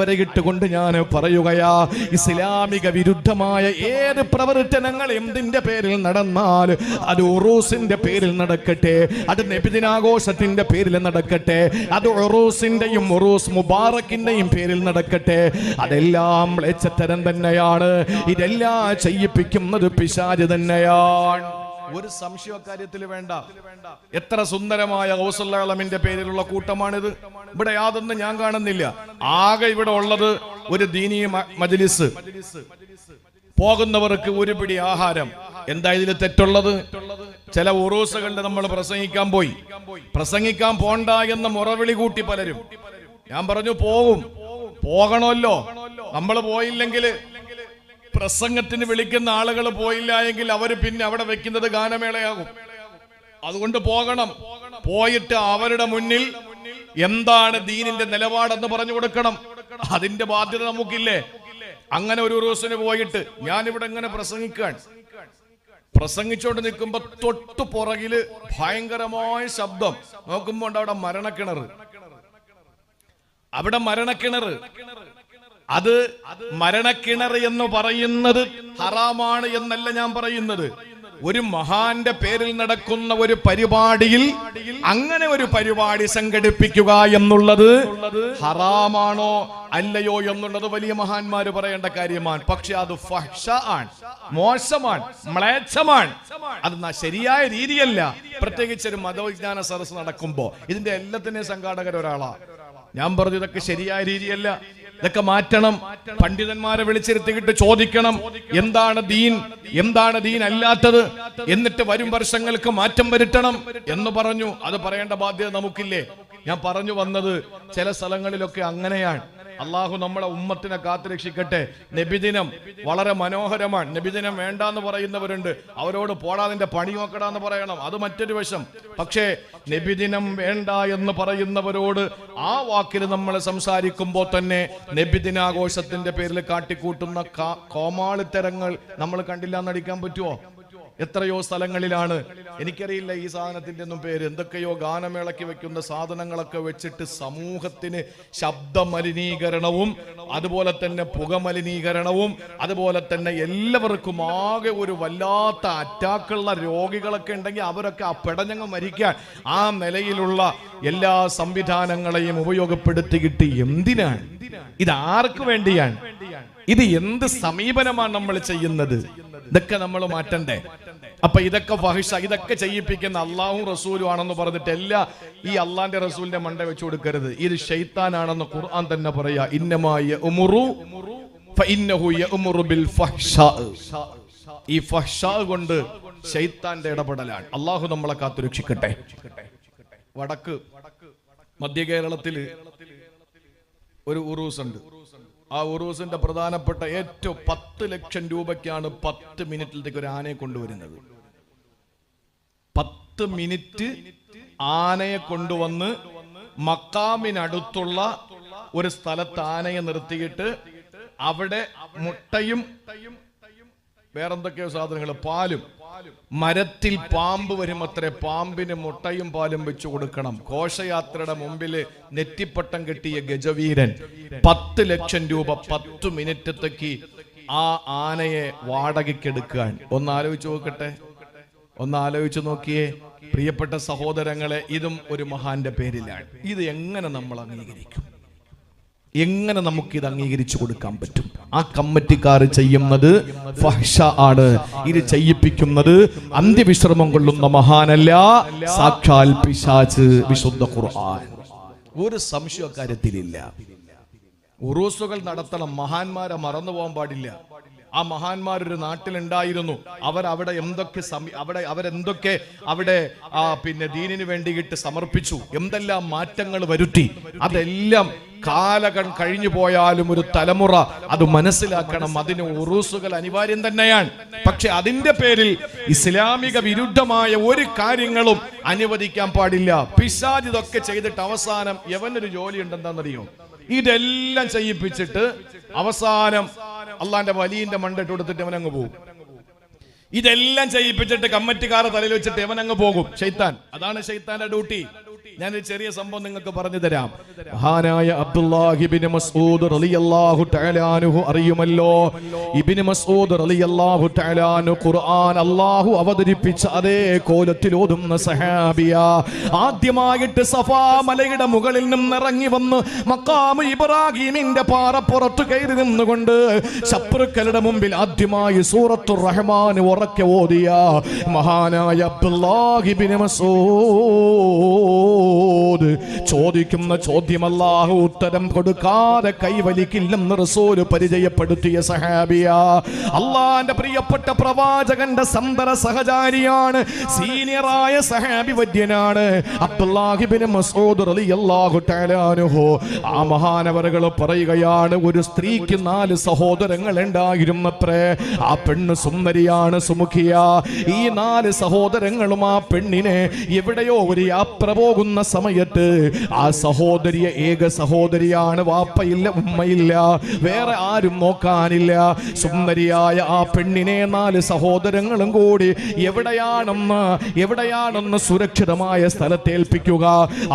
അടിവരയിട്ട് ഞാൻ പറയുകയാ ഇസ്ലാമിക വിരുദ്ധമായ ഏത് പ്രവർത്തനങ്ങൾ എന്തിന്റെ പേരിൽ നടന്നാൽ അത് ഉറൂസിന്റെ പേരിൽ നടക്കട്ടെ അത് നബിദിനാഘോഷത്തിന്റെ പേരിൽ നടക്കട്ടെ അത് ഉറൂസിന്റെയും ഉറൂസ് മുബാറക്കിന്റെയും പേരിൽ നടക്കട്ടെ. അതെല്ലാം മ്ലേച്ഛത്തരം തന്നെയാണ്. ഇതെല്ലാം ചെയ്യിപ്പിക്കുന്നത് പിശാജ് തന്നെയാണ്. ഒരു സംശയ കാര്യത്തിൽ വേണ്ട. എത്ര സുന്ദരമായ ഹൗസല്ലാളമിന്റെ പേരിലുള്ള കൂട്ടമാണിത്. ഇവിടെ യാതൊന്നും ഞാൻ കാണുന്നില്ല. ആകെ ഇവിടെ ഉള്ളത് ഒരു ദീനീയ മജലിസ്. പോകുന്നവർക്ക് ഒരു പിടി ആഹാരം. എന്താ ഇതിൽ തെറ്റുള്ളത്? ചില ഉറൂസുകളുടെ നമ്മൾ പ്രസംഗിക്കാൻ പോയി. പ്രസംഗിക്കാൻ പോണ്ട എന്ന മുറവിളി കൂട്ടി പലരും. ഞാൻ പറഞ്ഞു പോകും പോകണമല്ലോ. നമ്മൾ പോയില്ലെങ്കിൽ പ്രസംഗത്തിന് വിളിക്കുന്ന ആളുകൾ പോയില്ല എങ്കിൽ അവർ പിന്നെ അവിടെ വെക്കുന്നത് ഗാനമേളയാകും. അതുകൊണ്ട് പോകണം. പോയിട്ട് അവരുടെ മുന്നിൽ എന്താണ് ദീനിന്റെ നിലപാടെന്ന് പറഞ്ഞു കൊടുക്കണം. അതിന്റെ ബാധ്യത നമുക്കില്ലേ? അങ്ങനെ ഒരു ദിവസത്തിന് പോയിട്ട് ഞാൻ ഇവിടെ ഇങ്ങനെ പ്രസംഗിക്കാൻ. പ്രസംഗിച്ചോണ്ട് നിൽക്കുമ്പോ തൊട്ടു പുറകിൽ ഭയങ്കരമായ ശബ്ദം. നോക്കുമ്പോ അവിടെ മരണക്കിണർ അവിടെ മരണക്കിണർ അത് മരണക്കിണർ എന്ന് പറയുന്നത് ഹറാമാണ് എന്നല്ല ഞാൻ പറയുന്നത്. ഒരു മഹാന്റെ പേരിൽ നടക്കുന്ന ഒരു പരിപാടിയിൽ അങ്ങനെ ഒരു പരിപാടി സംഘടിപ്പിക്കുക എന്നുള്ളത് ഹറാമാണോ അല്ലയോ എന്നുള്ളത് വലിയ മഹാന്മാര് പറയേണ്ട കാര്യമാണ്. പക്ഷെ അത് ആണ് മോശമാണ് മ്ലേച്ഛമാണ്. അത് ശരിയായ രീതിയല്ല. പ്രത്യേകിച്ച് ഒരു മതവിജ്ഞാന സദസ് നടക്കുമ്പോ ഇതിന്റെ എല്ലാത്തിനെയും സംഘാടകർ ഒരാളാ ഞാൻ പറഞ്ഞു ഇതൊക്കെ ശരിയായ രീതിയല്ല. ഇതൊക്കെ മാറ്റണം. പണ്ഡിതന്മാരെ വിളിച്ചിരുത്തിയിട്ട് ചോദിക്കണം. എന്താണ് ദീൻ? എന്താണ് ദീൻ അല്ലാത്തത്? എന്നിട്ട് വരും വർഷങ്ങൾക്ക് മാറ്റം വരുത്തണം എന്ന് പറഞ്ഞു. അത് പറയേണ്ട ബാധ്യത നമുക്കില്ലേ? ഞാൻ പറഞ്ഞു വന്നത് ചില സ്ഥലങ്ങളിലൊക്കെ അങ്ങനെയാണ്. അള്ളാഹു നമ്മളെ ഉമ്മത്തിനെ കാത്തുരക്ഷിക്കട്ടെ. നബിദിനം വളരെ മനോഹരമാണ്. നബിദിനം വേണ്ട എന്ന് പറയുന്നവരുണ്ട്. അവരോട് പോടാ നിന്റെ പണി നോക്കടാന്ന് പറയണം. അത് മറ്റൊരു വശം. പക്ഷേ നബിദിനം വേണ്ട എന്ന് പറയുന്നവരോട് ആ വാക്കിൽ നമ്മൾ സംസാരിക്കുമ്പോൾ തന്നെ നബിദിനാഘോഷത്തിന്റെ പേരിൽ കാട്ടിക്കൂട്ടുന്ന കോമാളിത്തരങ്ങൾ നമ്മൾ കണ്ടില്ല എന്നടിക്കാൻ പറ്റുമോ എത്രയോ സ്ഥലങ്ങളിലാണ്. എനിക്കറിയില്ല ഈ സാധനത്തിന്റെ ഒന്നും പേര്. എന്തൊക്കെയോ ഗാനമേളയ്ക്ക് വെക്കുന്ന സാധനങ്ങളൊക്കെ വെച്ചിട്ട് സമൂഹത്തിന് ശബ്ദ മലിനീകരണവും അതുപോലെ തന്നെ പുക മലിനീകരണവും അതുപോലെ തന്നെ എല്ലാവർക്കും ആകെ ഒരു വല്ലാത്ത അറ്റാക്കുള്ള രോഗികളൊക്കെ ഉണ്ടെങ്കിൽ അവരൊക്കെ ആ പെടഞ്ഞങ്ങ് മരിക്കാൻ ആ നിലയിലുള്ള എല്ലാ സംവിധാനങ്ങളെയും ഉപയോഗപ്പെടുത്തിയിട്ട് എന്തിനാണ്? ഇത് ആർക്ക് വേണ്ടിയാണ്? ഇത് എന്ത് സമീപനമാണ് നമ്മൾ ചെയ്യുന്നത്? ഇതൊക്കെ നമ്മൾ മാറ്റണ്ടേ? അപ്പൊ ഇതൊക്കെ ഫഹിഷ ഇതൊക്കെ ചെയ്യിപ്പിക്കുന്ന അള്ളാഹും റസൂലും ആണെന്ന് പറഞ്ഞിട്ട് എല്ലാ ഈ അള്ളാന്റെ റസൂലിന്റെ മണ്ട വെച്ചു കൊടുക്കരുത്. ഇത് ഷെയ്ത്താനാണെന്ന് ഖുർആൻ തന്നെ പറയാ ഇന്നമായ ഉമുറു ഈ കൊണ്ട് ഷെയ്ത്താന്റെ ഇടപെടലാണ്. അള്ളാഹു നമ്മളെ കാത്തുരക്ഷിക്കട്ടെ വടക്ക് മധ്യ കേരളത്തിൽ ഒരു ഉറൂസ് ഉണ്ട് ആ ഉറൂസിന്റെ പ്രധാനപ്പെട്ട ഏറ്റവും പത്ത് ലക്ഷം രൂപയ്ക്കാണ് പത്ത് മിനിറ്റിലേക്ക് ഒരു ആനയെ കൊണ്ടുവരുന്നത്. പത്ത് മിനിറ്റ് ആനയെ കൊണ്ടുവന്ന് മക്കാമിനടുത്തുള്ള ഒരു സ്ഥലത്ത് ആനയെ നിർത്തിയിട്ട് അവിടെ മുട്ടയും വേറെന്തൊക്കെയോ സാധനങ്ങൾ പാലും മരത്തിൽ പാമ്പ് വരുമത്രേ പാമ്പിന് മുട്ടയും പാലും വെച്ചു കൊടുക്കണം. ഘോഷയാത്രയുടെ മുമ്പിൽ നെറ്റിപ്പട്ടം കെട്ടിയ ഗജവീരൻ പത്ത് ലക്ഷം രൂപ പത്ത് മിനിറ്റത്തേക്ക് ആ ആനയെ വാടകയ്ക്കെടുക്കാൻ. ഒന്ന് ആലോചിച്ച് നോക്കട്ടെ. ഒന്ന് ആലോചിച്ച് നോക്കിയേ. പ്രിയപ്പെട്ട സഹോദരങ്ങളെ ഇതും ഒരു മഹാന്റെ പേരിലാണ്. ഇത് എങ്ങനെ നമ്മൾ അംഗീകരിക്കും? എങ്ങനെ നമുക്ക് ഇത് അംഗീകരിച്ചു കൊടുക്കാൻ പറ്റും? ആ കമ്മിറ്റിക്കാർ ചെയ്യുന്നത് ഫഹ്ഷ ആണ്. ഇത് ചെയ്യിപ്പിക്കുന്നത് അന്ത്യവിശ്രമം കൊള്ളുന്ന മഹാനല്ല സാക്ഷാൽ പിശാച്ച് വിശുദ്ധ ഖുർആൻ. ഒരു സംശയ കാര്യത്തിലില്ല ഉറൂസുകൾ നടത്തണം. മഹാന്മാരെ മറന്നു പോകാൻ പാടില്ല. ആ മഹാന്മാർ ഒരു നാട്ടിലുണ്ടായിരുന്നു. അവർ അവിടെ എന്തൊക്കെ അവിടെ അവരെന്തൊക്കെ അവിടെ ആ പിന്നെ ദീനിന് വേണ്ടിയിട്ട് സമർപ്പിച്ചു. എന്തെല്ലാം മാറ്റങ്ങൾ വരുത്തി? അതെല്ലാം കാലകൾ കഴിഞ്ഞു പോയാലും ഒരു തലമുറ അത് മനസ്സിലാക്കണം. അതിന് ഉറൂസുകൾ അനിവാര്യം തന്നെയാണ്. പക്ഷെ അതിന്റെ പേരിൽ ഇസ്ലാമിക വിരുദ്ധമായ ഒരു കാര്യങ്ങളും അനുവദിക്കാൻ പാടില്ല. പിശാജ് ഇതൊക്കെ ചെയ്തിട്ട് അവസാനം എവനൊരു ജോലി ഉണ്ടെന്താണെന്നറിയോ ഇതെല്ലാം ചെയ്യിപ്പിച്ചിട്ട് അവസാനം അള്ളാന്റെ വലിയന്റെ മണ്ടിട്ട് കൊടുത്തിട്ട് അവനങ്ങ് പോകും ഇതെല്ലാം ചെയ്യിപ്പിച്ചിട്ട് കമ്മറ്റിക്കാരെ തലയിൽ വെച്ചിട്ട് ഇവനങ്ങ് പോകും. ഷെയ്ത്താൻ അതാണ് ഷെയ്ത്താന്റെ ഡ്യൂട്ടി. ഞാനൊരു ചെറിയ സംഭവം നിങ്ങൾക്ക് പറഞ്ഞു തരാം. മഹാനായ അബ്ദുല്ലാഹിബിൻ മസ്ഊദ് റളിയല്ലാഹു തആലാനുഹു അറിയുമല്ലോ. ഇബ്നു മസ്ഊദ് റളിയല്ലാഹു തആലാനു ഖുർആൻ അല്ലാഹു അവതരിപ്പിച്ച അതേ കോലത്തിൽ ഓതുന്ന സഹാബിയ. ആദ്യമായിട്ട് സഫാ മലയുടെ മുകളിൽ നിന്ന് ഇറങ്ങി വന്ന് മഖാം ഇബ്രാഹിമിന്റെ പാറപ്പുറത്ത് കയറി നിന്നുകൊണ്ട് ശത്രുക്കളുടെ മുമ്പിൽ ആദ്യമായി സൂറത്തുർ റഹ്മാൻ ഉറക്കെ ഓതിയ മഹാനായ അബ്ദുല്ലാഹിബിന് മസൂദ് ചോദിക്കുന്ന ചോദ്യം അല്ലാഹു ഉത്തരം കൊടുക്കാതെ കൈവലിക്കില്ലെന്ന് റസൂൽ പരിചയപ്പെടുത്തിയ സഹാബിയ. അള്ളാന്റെ പ്രിയപ്പെട്ട പ്രവാചകന്റെ സന്തര സഹചാരിയാണ് സീനിയറായ സഹാബി വദ്യനാണ് അബ്ദുല്ലാഹിബിന് മസൂദ് റളിയല്ലാഹു അള്ളാഹു ടാലാനുഹോ ആ മഹാനവറുകൾ പറയുകയാണ് ഒരു സ്ത്രീക്ക് നാല് സഹോദരങ്ങൾ ഉണ്ടായിരുന്നത്രേ. ആ പെണ്ണ് സുന്ദരിയാണ് സുമുഖിയ. ഈ നാല് സഹോദരങ്ങളും ആ പെണ്ണിനെ എവിടെയോ ഒരു യാത്ര പോകുന്ന സമയത്ത് ആ സഹോദരിയെ ഏക സഹോദരിയാണ് വാപ്പയില്ല ഉമ്മയില്ല വേറെ ആരും നോക്കാനില്ല. സുന്ദരിയായ ആ പെണ്ണിനെ നാല് സഹോദരങ്ങളും കൂടി എവിടെയാണെന്ന് എവിടെയാണെന്ന് സുരക്ഷിതമായ സ്ഥലത്തേൽപ്പിക്കുക.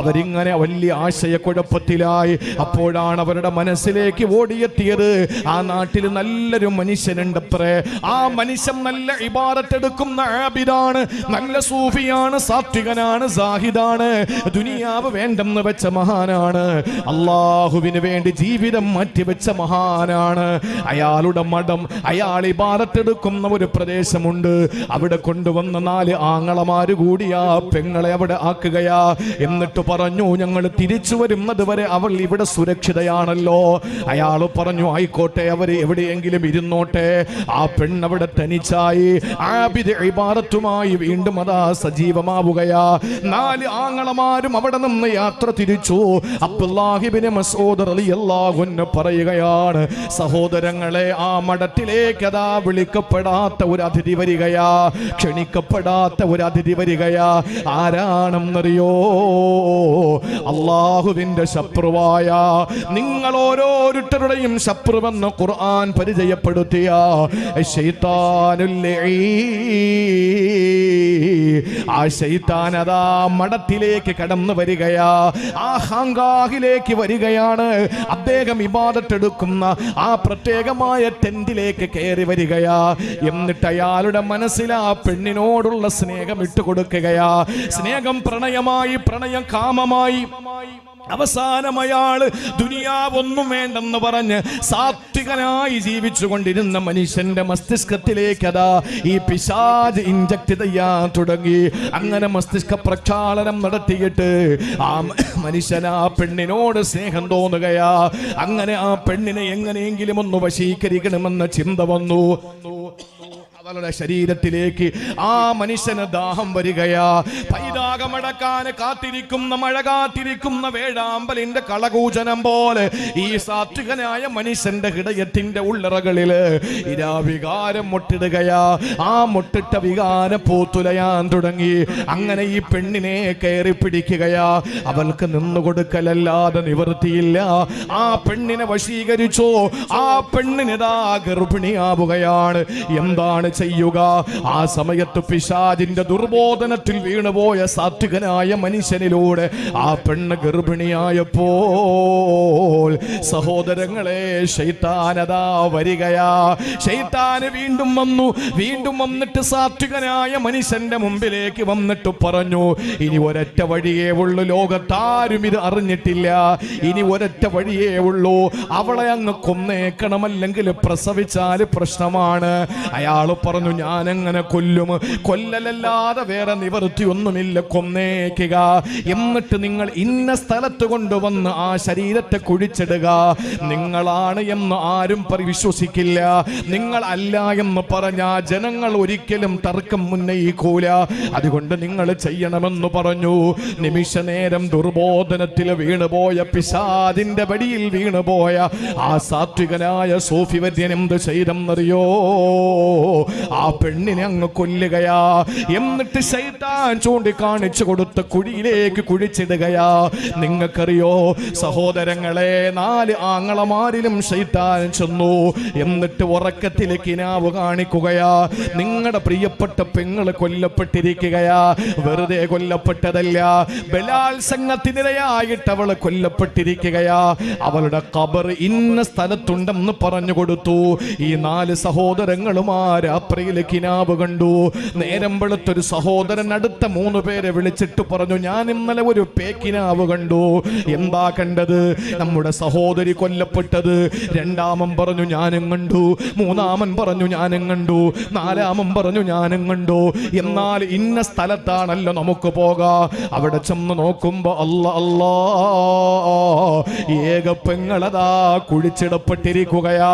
അവരിങ്ങനെ വലിയ ആശയക്കുഴപ്പത്തിലായി അപ്പോഴാണ് അവരുടെ മനസ്സിലേക്ക് ഓടിയെത്തിയത്. ആ നാട്ടിൽ നല്ലൊരു മനുഷ്യനുണ്ടത്രേ ആ മനുഷ്യൻ നല്ല ഇബാറത്തെടുക്കുന്ന ആബിദാണ് നല്ല സൂഫിയാണ് സാത്വികനാണ് സാഹിദാണ്. ദുനിയാവ് വേണ്ടെന്ന് വെച്ച മഹാനാണ്. അള്ളാഹുവിന് വേണ്ടി ജീവിതം മാറ്റിവെച്ച മഹാനാണ്. അയാളുടെ മഠം അയാൾ ഇബാദത്തെടുക്കുന്ന ഒരു പ്രദേശമുണ്ട്. അവിടെ കൊണ്ടുവന്ന നാല് ആങ്ങളമാര് കൂടിയാ പെങ്ങളെ അവിടെ ആക്കുകയാ. എന്നിട്ട് പറഞ്ഞു ഞങ്ങൾ തിരിച്ചു വരുന്നത് വരെ അവൾ ഇവിടെ സുരക്ഷിതയാണല്ലോ. അയാൾ പറഞ്ഞു ആയിക്കോട്ടെ അവർ എവിടെയെങ്കിലും ഇരുന്നോട്ടെ. ആ പെണ്ണവിടെ തനിച്ചായി. ആബിദ് ഇബാദത്തുമായി വീണ്ടും അതാ സജീവമാവുകയാ. നാല് ആങ്ങളമാരും അവിടെ നിന്ന് യാത്ര തിരിച്ചു. അബ്ദുല്ലാഹിബിന് മസൂദ് അലി അൻഹു പറയുകയാണ് സഹോദരങ്ങളെ ആ മഠത്തിലേക്ക് അതാ വിളിക്കപ്പെടാത്ത ഒരു അതിഥി വരികയാ ക്ഷണിക്കപ്പെടാത്ത ഒരു അതിഥി വരികയാ. ആരാണെന്നറിയോ? അള്ളാഹുവിന്റെ ശത്രുവായ നിങ്ങൾ ഓരോരുത്തരുടെയും ശത്രുവെന്ന് ഖുർആൻ പരിചയപ്പെടുത്തിയ. ആ ശൈത്താൻ അതാ മഠത്തിലേക്ക് കടന്നു വരികയാ. ആ ഹാങ്കാഹിലേക്ക് വരികയാണ്. അദ്ദേഹം ഇബാദത്തെടുക്കുന്ന ആ പ്രത്യേകമായ ടെന്റിലേക്ക് കയറി വരികയാ. എന്നിട്ട് അയാളുടെ മനസ്സിൽ ആ പെണ്ണിനോടുള്ള സ്നേഹം ഇട്ടുകൊടുക്കുകയാ. സ്നേഹം പ്രണയമായി പ്രണയം കാമമായി. അവസാനം അയാൾ ദുനിയാവൊന്നും വേണ്ടെന്ന് പറഞ്ഞ് സാത്വികനായി ജീവിച്ചു കൊണ്ടിരുന്ന മനുഷ്യന്റെ മസ്തിഷ്കത്തിലേക്ക് അതാ ഈ പിശാജ് ഇഞ്ചക്ട് ചെയ്യാൻ തുടങ്ങി. അങ്ങനെ മസ്തിഷ്ക പ്രക്ഷാളനം നടത്തിയിട്ട് ആ മനുഷ്യൻ ആ പെണ്ണിനോട് സ്നേഹം തോന്നുകയാ. അങ്ങനെ ആ പെണ്ണിനെ എങ്ങനെയെങ്കിലും ഒന്ന് വശീകരിക്കണമെന്ന ചിന്ത വന്നു. അവളുടെ ശരീരത്തിലേക്ക് ആ മനുഷ്യന് ദാഹം വരികയാ. പൈതാകമടക്കാൻ കാത്തിരിക്കുന്ന മഴ കാത്തിരിക്കുന്ന വേഴാമ്പലിന്റെ കളകൂചനം പോലെ ഈ സാത്വികനായ മനുഷ്യന്റെ ഹൃദയത്തിന്റെ ഉള്ളറകളിൽ ഇരാ വികാരം മുട്ടിടുകയാ. ആ മുട്ടിട്ട വികാരം പൂത്തുലയാൻ തുടങ്ങി. അങ്ങനെ ഈ പെണ്ണിനെ കയറി പിടിക്കുകയാ. അവൾക്ക് നിന്നു കൊടുക്കലല്ലാതെ നിവൃത്തിയില്ല. ആ പെണ്ണിനെ വശീകരിച്ചോ? ആ പെണ്ണിനിതാ ഗർഭിണിയാവുകയാണ്. എന്താണ് ചെയ്യുക. ആ സമയത്ത് പിശാജിന്റെ ദുർബോധനത്തിൽ വീണുപോയ സാത്വികനായ മനുഷ്യനിലൂടെ ആ പെണ്ണ് ഗർഭിണിയായപ്പോൾ സഹോദരങ്ങളെ ശൈത്താനതാ വരികയാ. ശൈത്താന് വീണ്ടും വന്നു. വീണ്ടും വന്നിട്ട് സാത്വികനായ മനുഷ്യന്റെ മുമ്പിലേക്ക് വന്നിട്ട് പറഞ്ഞു ഇനി ഒരൊറ്റ വഴിയേ ഉള്ളൂ. ലോകത്താരും ഇത് അറിഞ്ഞിട്ടില്ല. ഇനി ഒരൊറ്റ വഴിയേ ഉള്ളൂ. അവളെ അങ്ങ് കൊന്നേക്കണം അല്ലെങ്കിൽ പ്രസവിച്ചാൽ പ്രശ്നമാണ്. അയാൾ പറഞ്ഞു ഞാൻ എങ്ങനെ കൊല്ലും? കൊല്ലലല്ലാതെ വേറെ നിവൃത്തിയൊന്നുമില്ല കൊന്നേക്കുക. എന്നിട്ട് നിങ്ങൾ ഇന്ന സ്ഥലത്ത് കൊണ്ടുവന്ന് ആ ശരീരത്തെ കുഴിച്ചിടുക. നിങ്ങളാണ് എന്ന് ആരും വിശ്വസിക്കില്ല. നിങ്ങൾ അല്ല എന്ന് പറഞ്ഞ ജനങ്ങൾ ഒരിക്കലും തർക്കം ഉന്നയിക്കൂല. അതുകൊണ്ട് നിങ്ങൾ ചെയ്യണമെന്ന് പറഞ്ഞു. നിമിഷ നേരം ദുർബോധനത്തിൽ വീണുപോയ പിശാദിന്റെ വടിയിൽ വീണുപോയ ആ സാത്വികനായ സൂഫി വര്യൻ എന്ത് ചെയ്തെന്നറിയോ? ആ പെണ്ണിനെ അങ്ങ് കൊല്ലുകയാ. എന്നിട്ട് ശൈത്താൻ ചൂണ്ടിക്കാണിച്ചു കൊടുത്ത കുഴിയിലേക്ക് കുഴിച്ചിടുകയാ. നിങ്ങൾക്കറിയോ സഹോദരങ്ങളെ നാല് ആങ്ങളമാരിലും ശൈത്താൻ ചെന്നു. എന്നിട്ട് ഉറക്കത്തിൽ കിനാവ് കാണിക്കുകയാ. നിങ്ങളുടെ പ്രിയപ്പെട്ട പെങ്ങൾ കൊല്ലപ്പെട്ടിരിക്കുകയാ. വെറുതെ കൊല്ലപ്പെട്ടതല്ല ബലാത്സംഗത്തിനിരയായിട്ട് അവൾ കൊല്ലപ്പെട്ടിരിക്കുകയാ. അവളുടെ കബർ ഇന്ന സ്ഥലത്തുണ്ടെന്ന് പറഞ്ഞു കൊടുത്തു. ഈ നാല് സഹോദരങ്ങളും ആ രാത്രിയിൽ കിനാവ് കണ്ടു. നേരം വെളുത്തൊരു സഹോദരൻ അടുത്ത മൂന്ന് പേരെ വിളിച്ചിട്ട് പറഞ്ഞു ഞാൻ ഇന്നലെ ഒരു പേക്കിനാവ് കണ്ടു. എന്താ കണ്ടത്? നമ്മുടെ സഹോദരി കൊല്ലപ്പെട്ടത്. രണ്ടാമൻ പറഞ്ഞു ഞാനും കണ്ടു. മൂന്നാമൻ പറഞ്ഞു ഞാനും കണ്ടു. നാലാമൻ പറഞ്ഞു ഞാനും കണ്ടു. എന്നാൽ ഇന്ന സ്ഥലത്താണല്ലോ നമുക്ക് പോകാം. അവിടെ ചെന്ന് നോക്കുമ്പോ അല്ല അല്ലാ ഏക പെങ്ങളതാ കുഴിച്ചിടപ്പെട്ടിരിക്കുകയാ.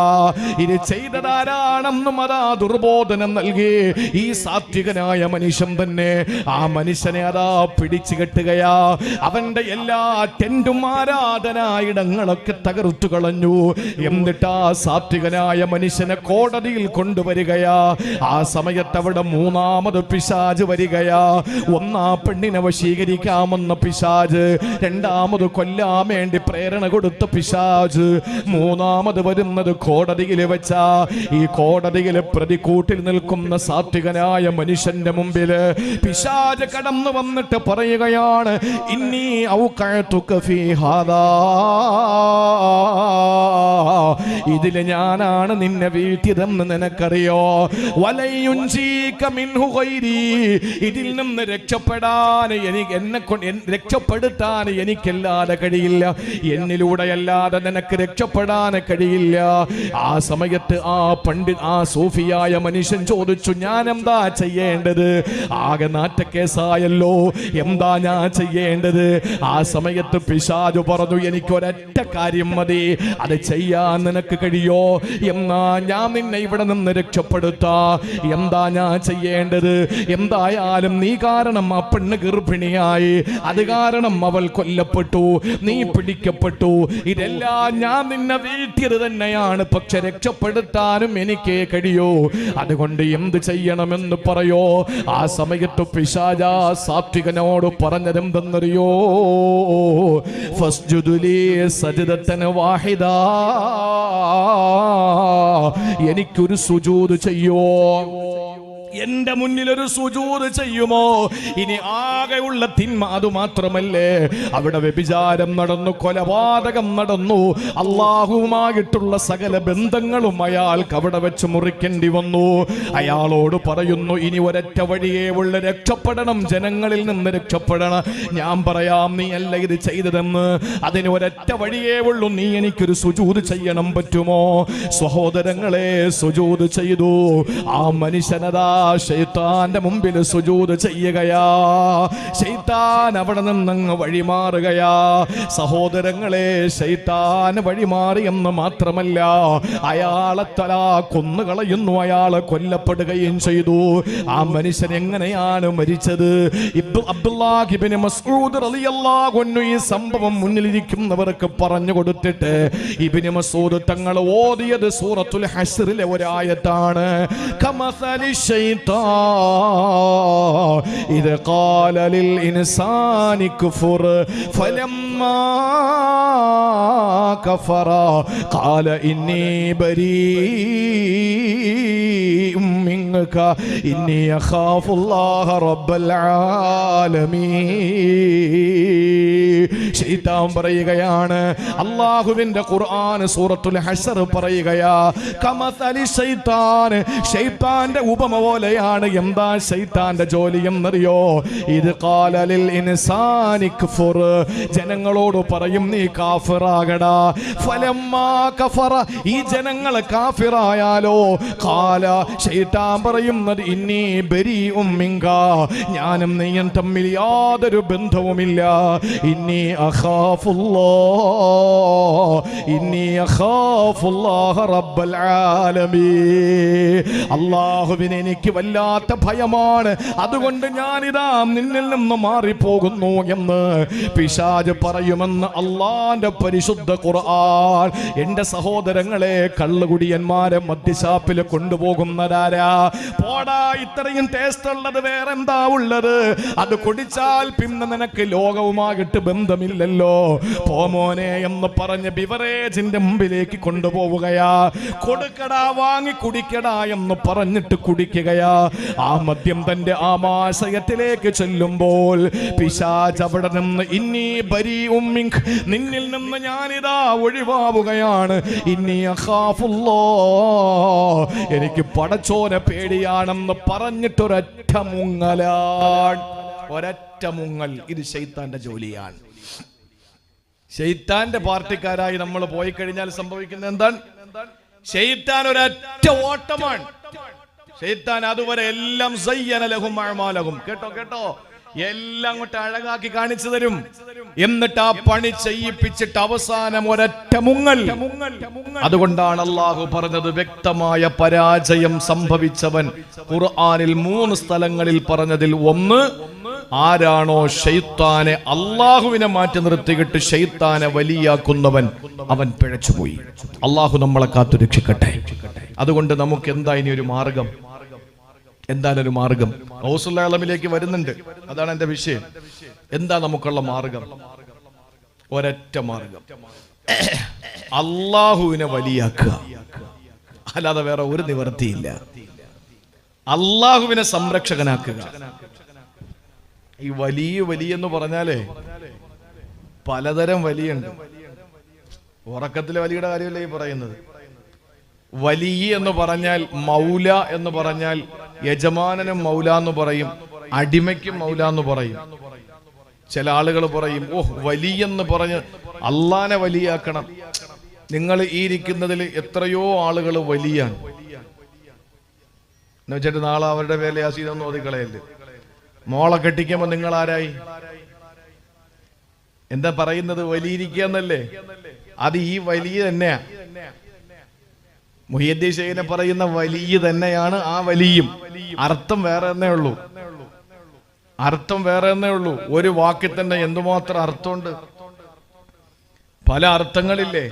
ഇത് ചെയ്തതാരാണെന്നും അതാ ദുർബോധനം നൽകി. ഈ സാത്വികനായ മനുഷ്യൻ തന്നെ ആ മനുഷ്യനെ അതാ പിടിച്ചു കെട്ടുകയാ. അവന്റെ എല്ലാ ടെന്റും ആരാധനായിടങ്ങളൊക്കെ തകർത്തു കളഞ്ഞു. എന്നിട്ട് സാത്വികനായ മനുഷ്യനെ കോടതിയിൽ കൊണ്ടുവരികയാ. ആ സമയത്ത് അവിടെ മൂന്നാമത് പിശാജ് വരികയാ. ഒന്നാ പെണ്ണിനെ വശീകരിക്കാമെന്ന പിശാജ്. രണ്ടാമത് കൊല്ലാൻ വേണ്ടി പ്രേരണ കൊടുത്ത പിശാജ്. മൂന്നാമത് വരുന്നത് കോടതിയിൽ വെച്ചാ. ഈ കോടതിയിൽ പ്രതിക്കൂട്ടിൽ നിൽക്കുന്ന സാത്വികനായ മനുഷ്യന്റെ മുമ്പിൽ പിശാജ് കടന്നു വന്നിട്ട് പറയുകയാണ് ഇന്നീ ഇതിൽ ഞാനാണ് നിന്നെ വീഴ്ത്തിയതെന്ന് നിനക്കറിയോ? ഇതിൽ നിന്ന് രക്ഷപ്പെടാൻ എനിക്ക് എന്നെ രക്ഷപ്പെടുത്താൻ എനിക്കല്ലാതെ കഴിയില്ല. എന്നിലൂടെ അല്ലാതെ നിനക്ക് രക്ഷപ്പെടാൻ കഴിയില്ല. ആ സമയത്ത് ആ പണ്ഡിത് ആ സൂഫിയായ മനുഷ്യൻ ചോദിച്ചു ഞാൻ എന്താ ചെയ്യേണ്ടത്? ആകെ നാറ്റക്കേസായല്ലോ. എന്താ ഞാൻ ചെയ്യേണ്ടത്? ആ സമയത്ത് പിശാജു പറഞ്ഞു എനിക്ക് ഒരൊറ്റ കാര്യം മതി. അത് ചെയ്യാൻ നിനക്ക് കഴിയോ? എന്നാ ഞാൻ നിന്നെ ഇവിടെ നിന്ന് രക്ഷപ്പെടുത്താ. എന്താ ഞാൻ ചെയ്യേണ്ടത്? എന്തായാലും നീ കാരണം ആ പെണ്ണ് ഗർഭിണിയായി. അത് കാരണം അവൾ കൊല്ലപ്പെട്ടു. നീ പിടിക്കപ്പെട്ടു. ഇതെല്ലാം ഞാൻ നിന്നെ വീഴ്ത്തിയത് തന്നെയാണ്. പക്ഷെ രക്ഷപ്പെടുത്താനും എനിക്ക് കഴിയൂ. അതുകൊണ്ട് എന്ത് ചെയ്യണമെന്ന് പറയോ? ആ സമയത്ത് പിശാജ സാത്വികനോട് പറഞ്ഞതെന്തെന്നറിയോ? എനിക്കൊരു സുജൂത് ചെയ്യോ? എന്റെ മുന്നിൽ ഒരു സുജൂത് ചെയ്യുമോ? ഇനി ആകെയുള്ള തിന്മ അത് മാത്രമല്ലേ? അവിടെ വ്യഭിചാരം നടന്നു കൊലപാതകം നടന്നു. അള്ളാഹുവുമായിട്ടുള്ള സകല ബന്ധങ്ങളും അയാൾക്ക് അവിടെ വെച്ച് മുറിക്കേണ്ടി വന്നു. അയാളോട് പറയുന്നു ഇനി ഒരൊറ്റ വഴിയേ ഉള്ള രക്ഷപ്പെടണം ജനങ്ങളിൽ നിന്ന് രക്ഷപ്പെടണം. ഞാൻ പറയാം നീ അല്ല ഇത് ചെയ്തതെന്ന്. അതിന് ഒരൊറ്റ വഴിയേ ഉള്ളൂ നീ എനിക്കൊരു സുജൂത് ചെയ്യണം പറ്റുമോ? സഹോദരങ്ങളെ സുജൂത് ചെയ്തു. ആ മനുഷ്യനതാ ഷെയ്ത്താന്റെ മുമ്പിൽ സുജൂത് ചെയ്യുകയാ. ഷെയ്ത്താൻ അവിടെ നിന്നങ്ങ് വഴിമാറുകയാ. സഹോദരങ്ങളെ ഷെയ്ത്താൻ വഴിമാറി എന്ന് മാത്രമല്ല അയാളെ തല കൊന്നുകളയുന്നു അയാളെ കൊല്ലപ്പെടുകയും ചെയ്തു. ആ മനുഷ്യൻ എങ്ങനെയാണ് മരിച്ചത്? ഈ സംഭവം മുന്നിലിരിക്കുന്നവർക്ക് പറഞ്ഞു കൊടുത്തിട്ട് ഇബ്നു മസൂദ് തങ്ങൾ ഓതിയത് സൂറത്തുൽ ഹസറിലെ ഒരായത്താണ്. കമസലി إذا إذ قال للإنسان كفر فلما كفر قال إني بريء من റബ്ബൽ ആലമീൻ. ശൈത്താൻ പറയുകയാണ് അള്ളാഹുവിന്റെ ഖുർആൻ സൂറത്തുൽ ഹഷർ പറയുകയാ കമസലി ശൈത്താൻ ശൈത്താന്റെ ഉപമ പോലെയാണ്. എന്താ ശൈത്താന്റെ ജോലി എന്നറിയോ? ഇത് കാലലിൽ ഇൻസാനി കുഫുർ. ജനങ്ങളോട് പറയും നീ കാഫിറാകടാ. ഫലമ്മാ കഫറ. ഈ ജനങ്ങൾ കാഫിറായാലോ? കാല ശൈത്താൻ പറയുന്നത് ഇന്നീ ബരി ഉമ്മിങ്ക ഞാനും നീയും തമ്മിൽ യാതൊരു ബന്ധവുമില്ല. ഇന്നി അഖാഫുല്ലാ. ഇന്നി അഖാഫുല്ലാഹ റബ്ബൽ ആലമീ. അള്ളാഹുവിനെ എനിക്ക് എനിക്ക് വല്ലാത്ത ഭയമാണ്. അതുകൊണ്ട് ഞാനിതാ നിന്നിൽ നിന്ന് മാറിപ്പോകുന്നു എന്ന് പിശാജ് പറയുമെന്ന് അള്ളാന്റെ പരിശുദ്ധ ഖുർആൻ. എന്റെ സഹോദരങ്ങളെ കള്ളുകുടിയന്മാരെ മദ്യശാപ്പിൽ കൊണ്ടുപോകുന്നതാരാ? പോടാ ഇത്രയും ടേസ്റ്റ് ഉള്ളത് വേറെന്താ ഉള്ളത്? അത് കുടിച്ചാൽ പിന്നെ നിനക്ക് ലോകവുമായിട്ട് ബന്ധമില്ലല്ലോ. പോമോനെ എന്ന് പറഞ്ഞ് ബിവറേജിന്റെ മുമ്പിലേക്ക് കൊണ്ടുപോവുകയാ. കൊടുക്കടാ വാങ്ങി കുടിക്കടാ എന്ന് പറഞ്ഞിട്ട് കുടിക്കുകയാ. ആ മദ്യം തന്റെ ആമാശയത്തിലേക്ക് ചെല്ലുമ്പോൾ പിശാച് അവിടെ നിന്ന് ഇന്നീ ബരി ഉമ്മിങ് നിന്നിൽ നിന്ന് ഞാനിതാ ഒഴിവാവുകയാണ്. ഇനി അഖാഫുല്ലോ എനിക്ക് പടച്ചോനെ പേടിയാണെന്ന് പറഞ്ഞിട്ടൊരൊറ്റ മുങ്ങലാൻ ഒരൊറ്റ മുങ്ങൽ ഇത് ശൈത്താന്റെ ജോലിയാണ്. ഷെയ്ത്താന്റെ പാർട്ടിക്കാരായി നമ്മൾ പോയി കഴിഞ്ഞാൽ സംഭവിക്കുന്ന എന്താണ്? ഷെയ്ത്താൻ ഒരൊറ്റ ഓട്ടമാണ്. ഷെയ്ത്താൻ അതുവരെ എല്ലാം സയ്യന ലഹും അഴമാലഹും കേട്ടോ കേട്ടോ? എല്ലാം അങ്ങോട്ട് അഴകാക്കി കാണിച്ചു തരും. എന്നിട്ട് ആ പണി ചെയ്യിപ്പിച്ചിട്ട് അവസാനം ഒരൊറ്റ മുങ്ങൽ. അതുകൊണ്ടാണ് അള്ളാഹു പറഞ്ഞത് വ്യക്തമായ പരാജയം സംഭവിച്ചവൻ ഖുർആാനിൽ മൂന്ന് സ്ഥലങ്ങളിൽ പറഞ്ഞതിൽ ഒന്ന് ആരാണോ ഷെയ്ത്താനെ അള്ളാഹുവിനെ മാറ്റി നിർത്തിയിട്ട് ഷെയ്ത്താനെ വലിയാക്കുന്നവൻ അവൻ പിഴച്ചുപോയി. അള്ളാഹു നമ്മളെ കാത്തു രക്ഷിക്കട്ടെ അതുകൊണ്ട് നമുക്ക് എന്താ ഇനി ഒരു മാർഗം? എന്താണ് ഒരു മാർഗം ഹൗസുല്ലാളമിലേക്ക് വരുന്നുണ്ട്. അതാണ് എന്റെ വിഷയം. എന്താ നമുക്കുള്ള മാർഗം? ഒരൊറ്റ മാർഗം. അള്ളാഹുവിനെ വലിയാക്കുക. അല്ലാതെ വേറെ ഒരു നിവർത്തിയില്ല. അള്ളാഹുവിനെ സംരക്ഷകനാക്കുക. ഈ വലിയ വലിയ എന്ന് പറഞ്ഞാലേ പലതരം വലിയുണ്ട്. ഉറക്കത്തിലെ വലിയുടെ കാര്യമല്ലേ ഈ പറയുന്നത്? വലിയ എന്ന് പറഞ്ഞാൽ മൗല എന്ന് പറഞ്ഞാൽ യജമാനനും മൗല എന്ന് പറയും അടിമയ്ക്കും മൗല എന്ന് പറയും. ചില ആളുകൾ പറയും ഓ വലിയെന്ന് പറഞ്ഞ് അള്ളാനെ വലിയാക്കണം. നിങ്ങൾ ഈ ഇരിക്കുന്നതിൽ എത്രയോ ആളുകൾ വലിയാണ്. എന്ന് വെച്ചിട്ട് നാളെ അവരുടെ വേല യാസീനൊന്നും ഓതിക്കളയല്ലേ? മോളെ കെട്ടിക്കുമ്പോ നിങ്ങൾ ആരായി? എന്താ പറയുന്നത്? വലിയിരിക്കുക എന്നല്ലേ? അത് ഈ വലിയ തന്നെയാ. മുഹിയദ്ദീൻ പറയുന്ന വലിയ തന്നെയാണ് ആ വലിയും. അർത്ഥം വേറെ തന്നെ ഉള്ളൂ. അർത്ഥം വേറെ തന്നെ ഉള്ളൂ. ഒരു വാക്കിൽ തന്നെ എന്തുമാത്രം അർത്ഥമുണ്ട്? പല അർത്ഥങ്ങളില്ലേ?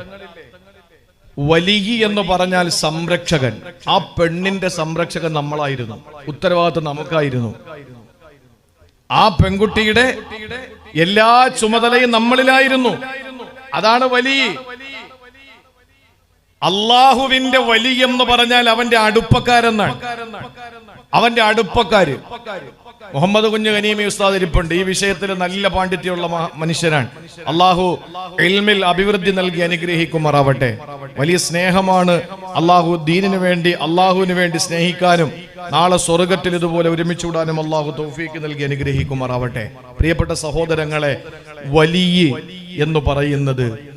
വലിയ എന്ന് പറഞ്ഞാൽ സംരക്ഷകൻ. ആ പെണ്ണിന്റെ സംരക്ഷകൻ നമ്മളായിരുന്നു. ഉത്തരവാദിത്വം നമുക്കായിരുന്നു. ആ പെൺകുട്ടിയുടെ എല്ലാ ചുമതലയും നമ്മളിലായിരുന്നു. അതാണ് വലിയ. അള്ളാഹുവിന്റെ വലി എന്ന് പറഞ്ഞാൽ അവന്റെ അടുപ്പക്കാരെന്നാണ്. അവന്റെ അടുപ്പക്കാര്. മുഹമ്മദ് കുഞ്ഞു കനീമി ഉസ്താദ് ഇരിപ്പുണ്ട്. ഈ വിഷയത്തിൽ നല്ല പാണ്ഡിത്യമുള്ള മനുഷ്യനാണ്. അള്ളാഹു ഇൽമിൽ അഭിവൃദ്ധി നൽകി അനുഗ്രഹിക്കുമാറാവട്ടെ. വലിയ സ്നേഹമാണ് അള്ളാഹു ദീനിനു വേണ്ടി അള്ളാഹുവിന് വേണ്ടി സ്നേഹിക്കാനും നാളെ സ്വർഗത്തിൽ ഇതുപോലെ ഒരുമിച്ച് കൂടാനും അള്ളാഹു തൗഫീക്ക് നൽകി അനുഗ്രഹിക്കുമാറാവട്ടെ. പ്രിയപ്പെട്ട സഹോദരങ്ങളെ വലിയ എന്ന് പറയുന്നത്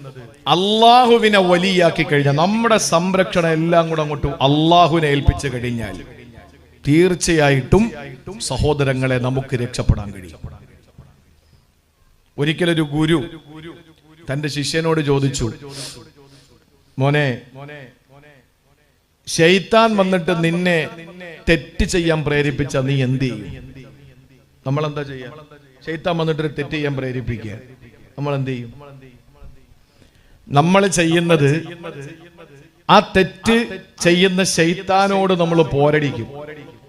അള്ളാഹുവിനെ വലിയാക്കി കഴിഞ്ഞാൽ നമ്മുടെ സംരക്ഷണം എല്ലാം കൂടെ അങ്ങോട്ട് അള്ളാഹുവിനെ ഏൽപ്പിച്ചു കഴിഞ്ഞാൽ തീർച്ചയായിട്ടും സഹോദരങ്ങളെ നമുക്ക് രക്ഷപ്പെടാൻ കഴിയും. ഒരിക്കലൊരു ഗുരു തന്റെ ശിഷ്യനോട് ചോദിച്ചു മോനെ ശൈത്താൻ വന്നിട്ട് നിന്നെ തെറ്റ് ചെയ്യാൻ പ്രേരിപ്പിച്ച നീ എന്ത് ചെയ്യും? നമ്മൾ എന്താ ചെയ്യാ? ശൈത്താൻ വന്നിട്ട് തെറ്റ് ചെയ്യാൻ പ്രേരിപ്പിക്കുക. നമ്മൾ എന്ത് ചെയ്യും? നമ്മൾ ചെയ്യുന്നത് ആ തെറ്റ് ചെയ്യുന്ന ശൈത്താനോട് നമ്മൾ പോരടിക്കും.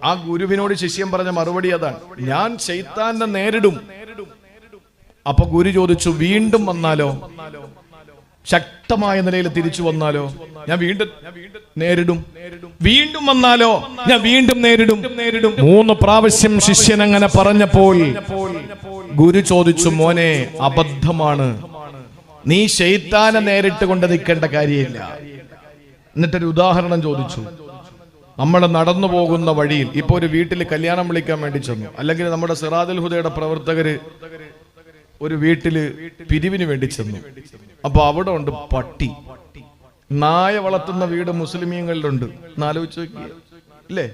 ആ ഗുരുവിനോട് ശിഷ്യം പറഞ്ഞ മറുപടി അതാണ്. ഞാൻ ശൈത്താനെ നേരിടും. അപ്പൊ ഗുരു ചോദിച്ചു വീണ്ടും വന്നാലോ? ശക്തമായ നിലയിൽ തിരിച്ചു വന്നാലോ? ഞാൻ വീണ്ടും നേരിടും. വീണ്ടും വന്നാലോ? ഞാൻ വീണ്ടും നേരിടും. നേരിടും മൂന്ന് പ്രാവശ്യം ശിഷ്യൻ അങ്ങനെ പറഞ്ഞപ്പോൾ ഗുരു ചോദിച്ചു മോനെ അബദ്ധമാണ്. നീ ശൈത്താനെ നേരിട്ട് കൊണ്ട് നിൽക്കേണ്ട കാര്യമില്ല. എന്നിട്ടൊരു ഉദാഹരണം ചോദിച്ചു. നമ്മൾ നടന്നു പോകുന്ന വഴിയിൽ ഇപ്പൊ ഒരു വീട്ടിൽ കല്യാണം വിളിക്കാൻ വേണ്ടി ചെന്നു. അല്ലെങ്കിൽ നമ്മുടെ സിറാദുൽ ഹുദയുടെ പ്രവർത്തകര് ഒരു വീട്ടിൽ പിരിവിന് വേണ്ടി ചെന്നു. അപ്പൊ അവിടെ ഉണ്ട് പട്ടി. നായ വളർത്തുന്ന വീട് മുസ്ലിമീങ്ങളിലുണ്ട്. എന്നാലോചിച്ച് നോക്കിയേ. ഇല്ലേ?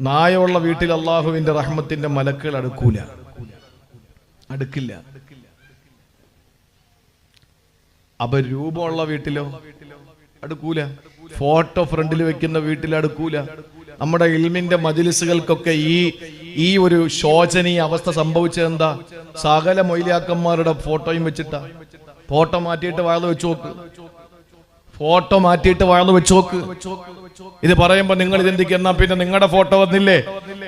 നായയുള്ള വീട്ടിൽ അള്ളാഹുവിന്റെ റഹ്മത്തിന്റെ മലക്കുകൾ അടുക്കൂല. അടുക്കില്ല. അപ്പൊ രൂപമുള്ള വീട്ടിലോ? അടുക്കൂല. ഫോട്ടോ ഫ്രണ്ടിൽ വെക്കുന്ന വീട്ടിൽ അടുക്കൂല. നമ്മുടെ ഇൽമിന്റെ മജിലിസുകൾക്കൊക്കെ ഈ ഈ ഒരു ശോചനീയ അവസ്ഥ സംഭവിച്ചത് എന്താ സകല മൊയിലാക്കന്മാരുടെ ഫോട്ടോയും വെച്ചിട്ടാ. ഫോട്ടോ മാറ്റിയിട്ട് വാഴ്ന്നു വെച്ചു നോക്ക്. ഫോട്ടോ മാറ്റിയിട്ട് വാഴ്ന്നു വെച്ചു നോക്ക്. ഇത് പറയുമ്പോ നിങ്ങൾ ചിന്തിക്കുന്ന പിന്നെ നിങ്ങളുടെ ഫോട്ടോ വന്നില്ലേ?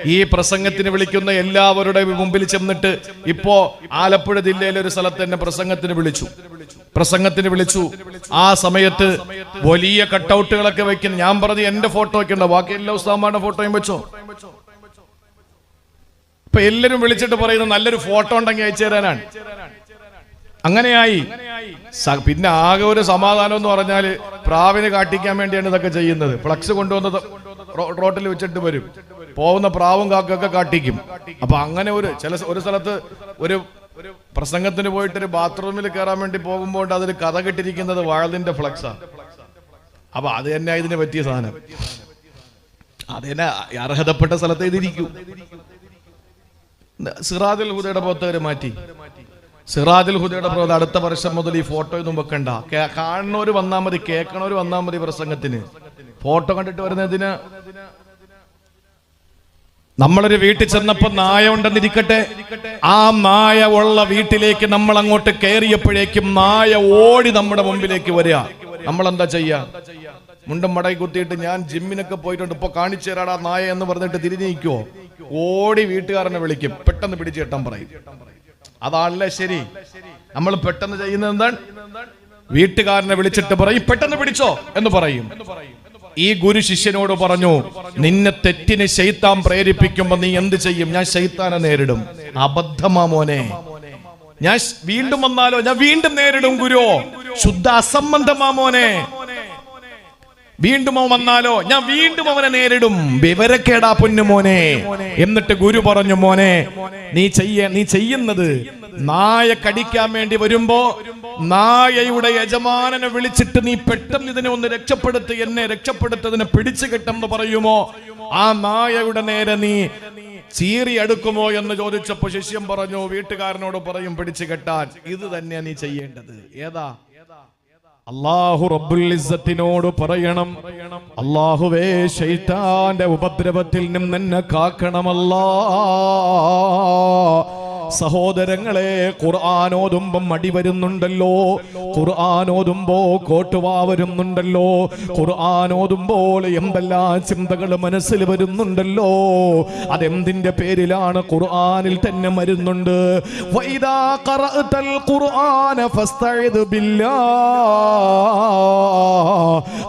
ഈ പ്രസംഗത്തിന് വിളിക്കുന്ന എല്ലാവരുടെ മുമ്പിൽ ചെന്നിട്ട് ഇപ്പോ ആലപ്പുഴ ജില്ലയിലെ ഒരു സ്ഥലത്ത് എന്നെ പ്രസംഗത്തിന് വിളിച്ചു. പ്രസംഗത്തിന് വിളിച്ചു. ആ സമയത്ത് വലിയ കട്ടൗട്ടുകളൊക്കെ വെക്കുന്നു. ഞാൻ പറഞ്ഞു എന്റെ ഫോട്ടോ വെക്കണ്ട ബാക്കി എല്ലാ ഉസ്താമാരുടെ ഫോട്ടോയും വെച്ചോ? ഇപ്പൊ എല്ലാരും വിളിച്ചിട്ട് പറയുന്നത് നല്ലൊരു ഫോട്ടോ ഉണ്ടെങ്കിൽ അയച്ചു തരാനാണ്. അങ്ങനെയായി. പിന്നെ ആകെ ഒരു സമാധാനം എന്ന് പറഞ്ഞാൽ പ്രാവിന് കാട്ടിക്കാൻ വേണ്ടിയാണ് ഇതൊക്കെ ചെയ്യുന്നത്. ഫ്ലക്സ് കൊണ്ടുവന്നത് റോട്ടിൽ വെച്ചിട്ട് വരും. പോകുന്ന പ്രാവും കാക്കൊക്കെ കാട്ടിക്കും. അപ്പൊ അങ്ങനെ ഒരു ചില ഒരു സ്ഥലത്ത് ഒരു ഒരു പ്രസംഗത്തിന് പോയിട്ട് ഒരു ബാത്റൂമിൽ കയറാൻ വേണ്ടി പോകുമ്പോൾ അതിൽ കഥ കെട്ടിരിക്കുന്നത് വാഴലിന്റെ ഫ്ലക്സാ അപ്പൊ അത് തന്നെ ഇതിന് പറ്റിയ സാധനം. അത് തന്നെ അർഹതപ്പെട്ട സ്ഥലത്ത് ഇതിരിക്കൂ സിറാദിൽ ഹുദയുടെ പുറത്തേര് മാറ്റി. സിറാദിൽ ഹുദയുടെ പുറത്ത് അടുത്ത വർഷം മുതൽ ഈ ഫോട്ടോ ഒന്നും വെക്കണ്ട. കാണുന്നവര് വന്നാൽ മതി കേൾക്കണവര് വന്നാൽ മതി പ്രസംഗത്തിന്. ഫോട്ടോ കണ്ടിട്ട് വരുന്നതിന് നമ്മളൊരു വീട്ടിൽ ചെന്നപ്പോ നായ ഉണ്ടെന്നിരിക്കട്ടെ? ആ നായ ഉള്ള വീട്ടിലേക്ക് നമ്മൾ അങ്ങോട്ട് കയറിയപ്പോഴേക്കും നായ ഓടി നമ്മുടെ മുമ്പിലേക്ക് വരിക. നമ്മൾ എന്താ ചെയ്യാ? മുണ്ടും മടയി കുത്തിയിട്ട് ഞാൻ ജിമ്മിനൊക്കെ പോയിട്ടുണ്ട്. ഇപ്പൊ കാണിച്ചു തരാടാ നായ എന്ന് പറഞ്ഞിട്ട് തിരിഞ്ഞു ഓടി വീട്ടുകാരനെ വിളിക്കും. പെട്ടെന്ന് പിടിച്ചു കെട്ടാൻ പറയും. അതാണല്ലേ ശരി. നമ്മൾ പെട്ടെന്ന് ചെയ്യുന്നത് എന്താണ്? വീട്ടുകാരനെ വിളിച്ചിട്ട് പറയും. പെട്ടെന്ന് പിടിച്ചോ എന്ന് പറയും. ഈ ഗുരു ശിഷ്യനോട് പറഞ്ഞു നിന്നെ തെറ്റിന് ശൈത്താൻ പ്രേരിപ്പിക്കുമ്പോ നീ എന്ത് ചെയ്യും? ഞാൻ ശൈത്താനെ നേരിടും. അബദ്ധമാ മോനെ. ഞാൻ വീണ്ടും വന്നാലോ? ഞാൻ വീണ്ടും നേരിടും ഗുരു. ശുദ്ധ അസംബന്ധമാ മോനെ. വീണ്ടും അവൻ വന്നാലോ? ഞാൻ വീണ്ടും അവനെ നേരിടും. വിവരക്കേടാ പൊന്നു മോനെ. എന്നിട്ട് ഗുരു പറഞ്ഞു മോനെ നീ ചെയ്യ നീ ചെയ്യുന്നത് നായ കടിക്കാൻ വേണ്ടി വരുമ്പോ നായയുടെ യജമാനനെ വിളിച്ചിട്ട് നീ പെട്ടെന്ന് ഇതിനെ ഒന്ന് രക്ഷപ്പെടുത്ത് എന്നെ രക്ഷപ്പെടുത്തതിനെ പിടിച്ചു എന്ന് പറയുമോ? ആ നായയുടെ നേരെ നീ ചീറി അടുക്കുമോ എന്ന് ചോദിച്ചപ്പോ ശിഷ്യം പറഞ്ഞു വീട്ടുകാരനോട് പറയും പിടിച്ചു കെട്ടാൻ. ഇത് തന്നെയാ നീ ചെയ്യേണ്ടത്. ഏതാ? അള്ളാഹു ഇസ്സത്തിനോട് പറയണം. അള്ളാഹുവേ ശൈത്താന്റെ ഉപദ്രവത്തിൽ നിന്ന് എന്നെ കാക്കണമല്ലാ. സഹോദരങ്ങളെ ഖുർആാനോതുമ്പം മടി വരുന്നുണ്ടല്ലോ. ഖുർആാനോതുമ്പോ കോട്ടുവാ വരുന്നുണ്ടല്ലോ. ഖുർആാനോതുമ്പോൾ എന്തെല്ലാ ചിന്തകൾ മനസ്സിൽ വരുന്നുണ്ടല്ലോ. അതെന്തിന്റെ പേരിലാണ് ഖുർആാനിൽ തന്നെ മരുന്നുണ്ട്?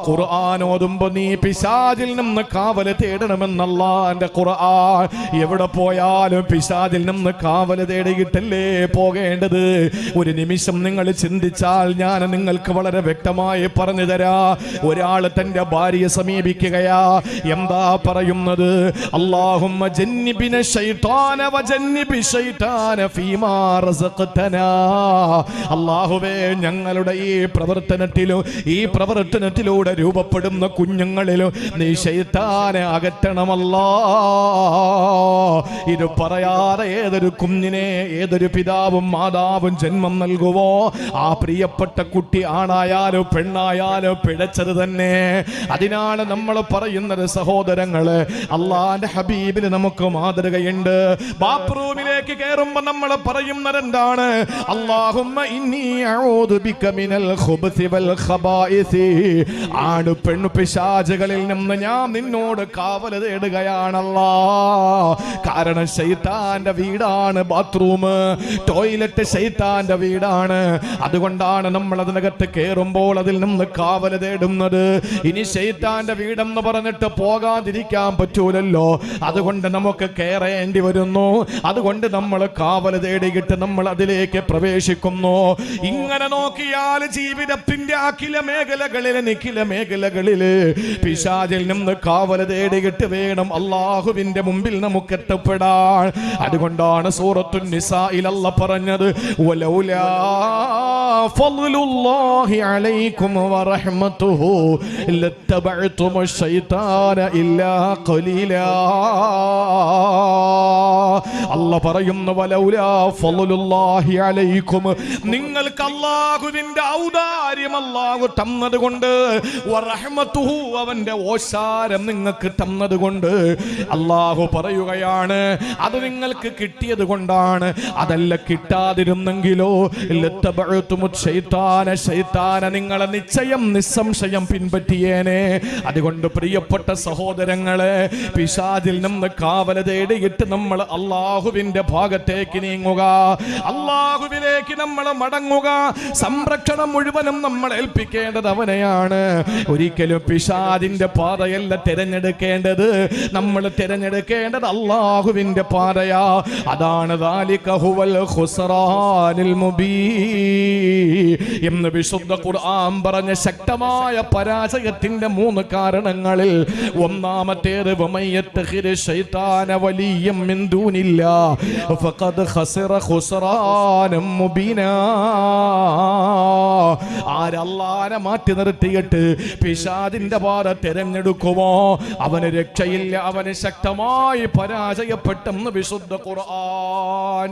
ഖുർആാനോതുമ്പോ നീ പിശാചിൽ നിന്ന് കാവൽ തേടണമെന്നല്ല. എന്റെ ഖുർആൻ എവിടെ പോയാലും പിശാചിൽ നിന്ന് കാവൽ തേടിയിട്ടല്ലേ പോകേണ്ടത്? ഒരു നിമിഷം നിങ്ങൾ ചിന്തിച്ചാൽ ഞാൻ നിങ്ങൾക്ക് വളരെ വ്യക്തമായി പറഞ്ഞു തരാ. ഒരാൾ തന്റെ ഭാര്യയെ സമീപിക്കുകയാ. എന്താ പറയുന്നത്? ജന്നിബിന ശൈത്താന ശൈത്താന ഫീമാ റസഖ്തനാ. അള്ളാഹുവേ ഞങ്ങളുടെ ഈ പ്രവർത്തനത്തിലും ഈ പ്രവർത്തനത്തിലൂടെ രൂപപ്പെടുന്ന കുഞ്ഞുങ്ങളിലും നീ ശൈത്താനെ അകറ്റണമല്ലോ. ഇത് പറയാതെ ഏതൊരു കുഞ്ഞിനെ ഏതൊരു പിതാവും മാതാവും ജന്മം നൽകുവോ? ആ പ്രിയപ്പെട്ട കുട്ടി ആണായാലോ പെണ്ണായാലോ പിഴച്ചത് തന്നെ. അതിനാണ് നമ്മൾ പറയുന്നത് സഹോദരങ്ങൾ അള്ളാന്റെ ഹബീബിന് നമുക്ക് മാതൃകയുണ്ട്. ബാത്റൂമിലേക്ക് കയറുമ്പോ നമ്മൾ പറയുന്നത് എന്താണ് ആണ് പെണ്ണു പിശാചുകളിൽ നിന്ന് ഞാൻ നിന്നോട് കാവൽ തേടുകയാണല്ലാ. കാരണം ശൈത്താന്റെ വീടാണ് ടോയ്ലറ്റ് ശൈത്താന്റെ വീടാണ്. അതുകൊണ്ടാണ് നമ്മൾ അതിനകത്ത് കയറുമ്പോൾ അതിൽ നിന്ന് കാവൽ തേടുന്നത്. ഇനി ശൈത്താന്റെ വീടെന്ന് പറഞ്ഞിട്ട് പോകാതിരിക്കാൻ പറ്റൂലല്ലോ. അതുകൊണ്ട് നമുക്ക് കയറേണ്ടി വരുന്നു. അതുകൊണ്ട് നമ്മൾ കാവൽ തേടിയിട്ട് നമ്മൾ അതിലേക്ക് പ്രവേശിക്കുന്നു. ഇങ്ങനെ നോക്കിയാൽ ജീവിതത്തിന്റെ അഖില മേഖലകളിലെ നിഖില മേഖലകളിൽ പിശാചിൽ നിന്ന് കാവൽ തേടിയിട്ട് വേണം അള്ളാഹുവിന്റെ മുമ്പിൽ നമുക്ക് എത്തപ്പെടാൻ. അതുകൊണ്ടാണ് സൂറത്തു പറഞ്ഞത് വലൗലാ ഫളലുല്ലാഹി അലൈക്കും ശൈത്താന അല്ല പറയുന്നു വലൗലാ ഫളലുല്ലാഹി അലൈക്കും. നിങ്ങൾക്ക് അല്ലാഹുവിന്റെ ഔദാര്യം അല്ലാഹു തന്നതുകൊണ്ട് വറഹ്മത്തുഹു അവന്റെ ഓശാരം നിങ്ങൾക്ക് തന്നതുകൊണ്ട് അള്ളാഹു പറയുകയാണ് അത് നിങ്ങൾക്ക് കിട്ടിയത് കൊണ്ടാണ് ആണ്. അതല്ല കിട്ടാതിരുന്നെങ്കിലോ ശൈത്താന ശൈത്താന നിങ്ങളെ നിശ്ചയം നിസ്സംശയം പിൻപറ്റിയേനെ. അതുകൊണ്ട് പ്രിയപ്പെട്ട സഹോദരങ്ങളെ പിശാചിൽ നിന്ന് കാവല തേടിയിട്ട് നമ്മൾ അള്ളാഹുവിന്റെ ഭാഗത്തേക്ക് നീങ്ങുക. അള്ളാഹുവിലേക്ക് നമ്മൾ മടങ്ങുക. സംരക്ഷണം മുഴുവനും നമ്മൾ ഏൽപ്പിക്കേണ്ടത് അവനെയാണ്. ഒരിക്കലും പിശാദിന്റെ പാതയല്ല തിരഞ്ഞെടുക്കേണ്ടത്. നമ്മൾ തിരഞ്ഞെടുക്കേണ്ടത് അള്ളാഹുവിന്റെ പാതയാ. അതാണ് എന്ന് വിശുദ്ധ ഖുർആൻ പറഞ്ഞ ശക്തമായ പരാജയത്തിന്റെ മൂന്ന് കാരണങ്ങളിൽ ഒന്നാമത്തേത് ആരല്ലാനെ മാറ്റി നിർത്തിയിട്ട് പിശാദിന്റെ പാത തിരഞ്ഞെടുക്കുമോ? അവന് രക്ഷയില്ല അവന് ശക്തമായി പരാജയപ്പെട്ടെന്ന് വിശുദ്ധ ഖുർആൻ อน